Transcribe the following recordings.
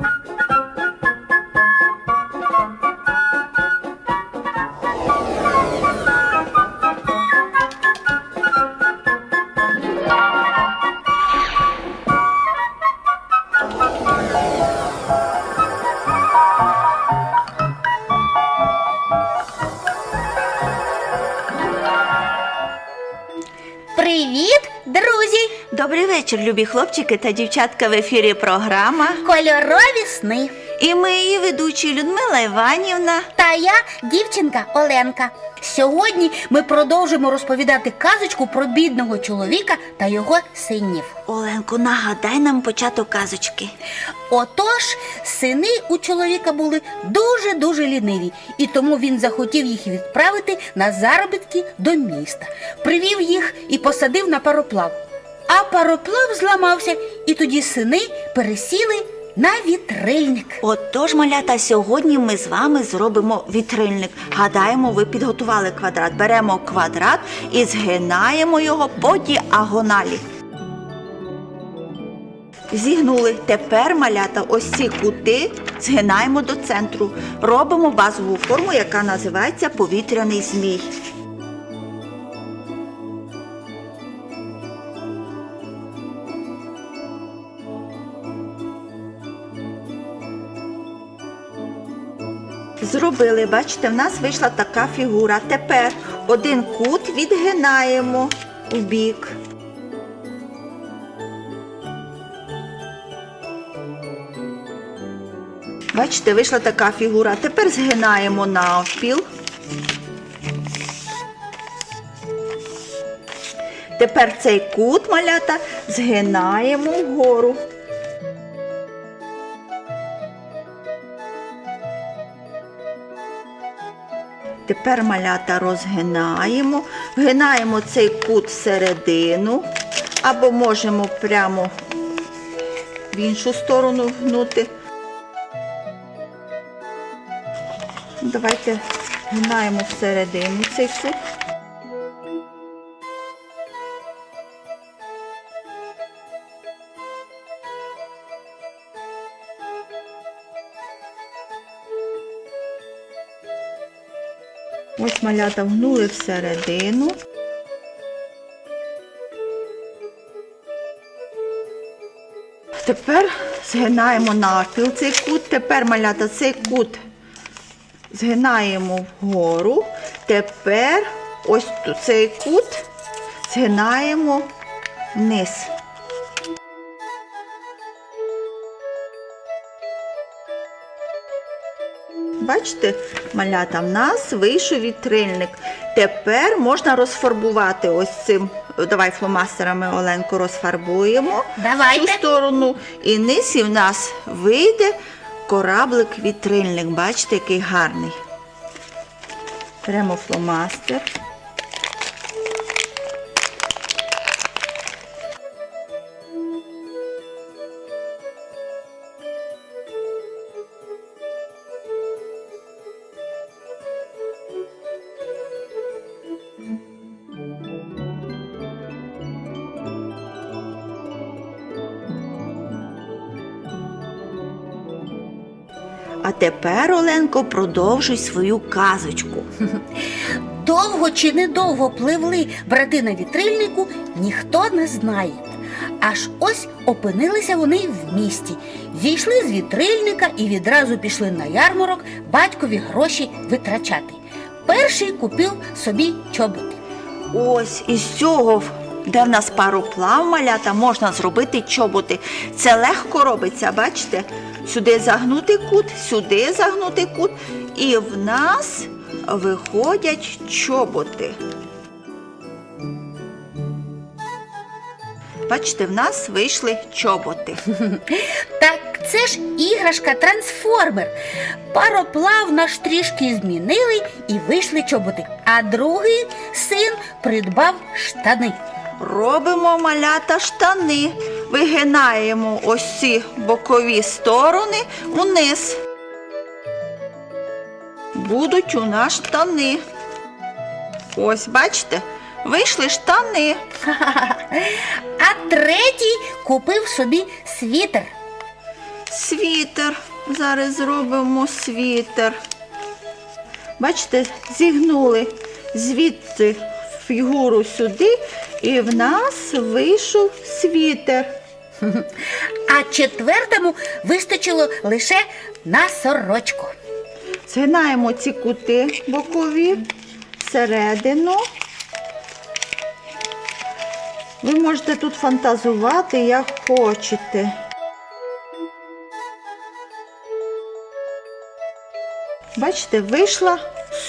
you вечір, любі хлопчики та дівчатка в ефірі програма. Кольорові сни. І ми її ведучі Людмила Іванівна. Та я дівчинка Оленка. Сьогодні ми продовжимо розповідати казочку про бідного чоловіка та його синів. Оленко, нагадай нам початок казочки. Отож, сини у чоловіка були дуже-дуже ліниві, і тому він захотів їх відправити на заробітки до міста. Привів їх і посадив на пароплав. А пароплав зламався, і тоді сини пересіли на вітрильник. Отож, малята, сьогодні ми з вами зробимо вітрильник. Гадаємо, ви підготували квадрат. Беремо квадрат і згинаємо його по діагоналі. Зігнули. Тепер малята ось ці кути згинаємо до центру. Робимо базову форму, яка називається повітряний змій. Зробили, бачите, в нас вийшла така фігура. Тепер один кут відгинаємо в бік. Бачите, вийшла така фігура. Тепер згинаємо навпіл. Тепер цей кут малята згинаємо вгору. Тепер малята розгинаємо, вгинаємо цей кут всередину, або можемо прямо в іншу сторону гнути. Давайте гинаємо всередину цей кут. Ось малята вгнули всередину. Тепер згинаємо навпіл цей кут. Тепер малята цей кут згинаємо вгору. Тепер ось цей кут згинаємо вниз. Бачите, малята, в нас вийшов вітрильник. Тепер можна розфарбувати ось цим. Давай фломастерами Оленку розфарбуємо Давайте. цю сторону. І низ і в нас вийде кораблик-вітрильник. Бачите, який гарний. Беремо фломастер. А тепер, Оленко, продовжуй свою казочку. Довго чи недовго пливли брати на вітрильнику, ніхто не знає. Аж ось опинилися вони в місті, зійшли з вітрильника і відразу пішли на ярмарок батькові гроші витрачати. Перший купив собі чоботи. Ось із цього, де в нас пароплав малята, можна зробити чоботи. Це легко робиться, бачите? Сюди загнути кут, сюди загнути кут, і в нас виходять чоботи. Бачите, в нас вийшли чоботи. Так це ж іграшка трансформер. Пароплав наш трішки змінили і вийшли чоботи. А другий син придбав штани. Робимо малята штани. Вигинаємо ось ці бокові сторони униз. Будуть у нас штани. Ось, бачите, вийшли штани. А третій купив собі світер. світер. Зараз зробимо світер. Бачите, зігнули звідти фігуру сюди, і в нас вийшов світер. А четвертому вистачило лише на сорочку. Згинаємо ці кути бокові всередину. Ви можете тут фантазувати, як хочете. Бачите, вийшла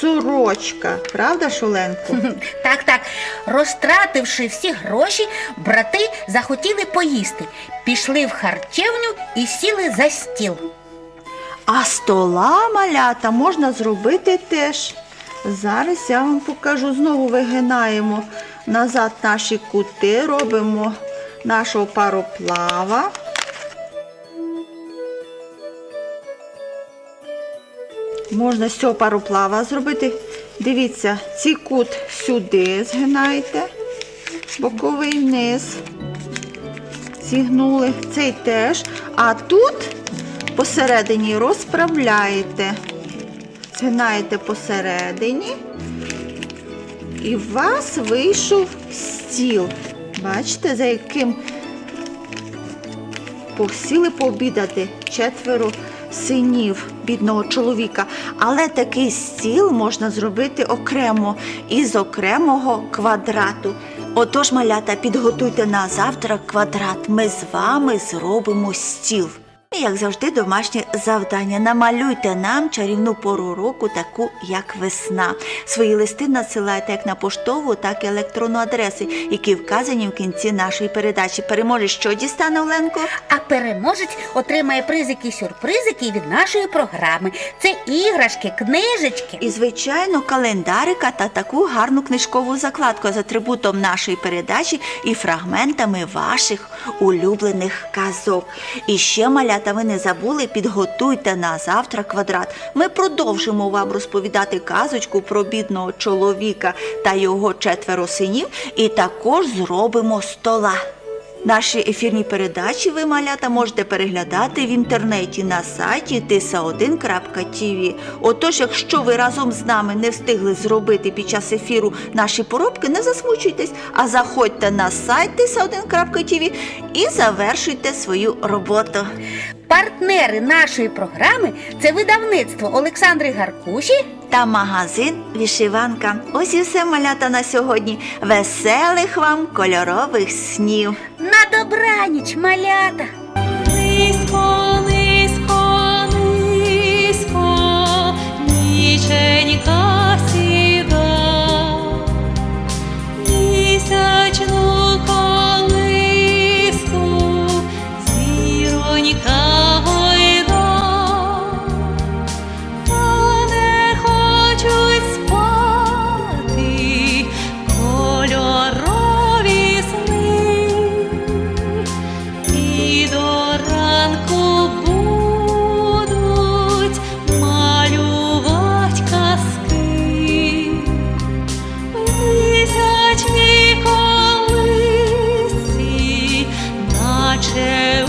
сорочка, правда, Шоленко? Так, так. Розтративши всі гроші, брати захотіли поїсти. Пішли в харчевню і сіли за стіл. А стола малята можна зробити теж. Зараз я вам покажу. Знову вигинаємо назад наші кути, робимо нашого пароплава. Можна з цього пароплава зробити. Дивіться, цей кут сюди згинаєте, боковий вниз. Зігнули цей теж. А тут посередині розправляєте. Згинаєте посередині. І у вас вийшов стіл. Бачите, за яким посіли пообідати четверо синів бідного чоловіка. Але такий стіл можна зробити окремо із окремого квадрату. Отож, малята, підготуйте на завтра квадрат. Ми з вами зробимо стіл. І, як завжди, домашнє завдання. Намалюйте нам чарівну пору року, таку як весна. Свої листи надсилайте як на поштову, так і електронну адресу, які вказані в кінці нашої передачі. Переможе, що дістане Оленко? А переможець отримає призики-сюрпризики від нашої програми. Це іграшки, книжечки. І, звичайно, календарика та таку гарну книжкову закладку з атрибутом нашої передачі і фрагментами ваших улюблених казок. І ще, малята, ви не забули, підготуйте на завтра квадрат. Ми продовжимо вам розповідати казочку про бідного чоловіка та його четверо синів, і також зробимо стола. Наші ефірні передачі ви, малята, можете переглядати в інтернеті на сайті tisa1.tv. Отож, якщо ви разом з нами не встигли зробити під час ефіру наші поробки, не засмучуйтесь, а заходьте на сайт tisa1.tv і завершуйте свою роботу. Партнери нашої програми це видавництво Олександри Гаркуші. Та магазин Вішиванка. Ось і все малята на сьогодні. Веселих вам кольорових снів! На добраніч, малята! Низько, низько, низько, ніченька share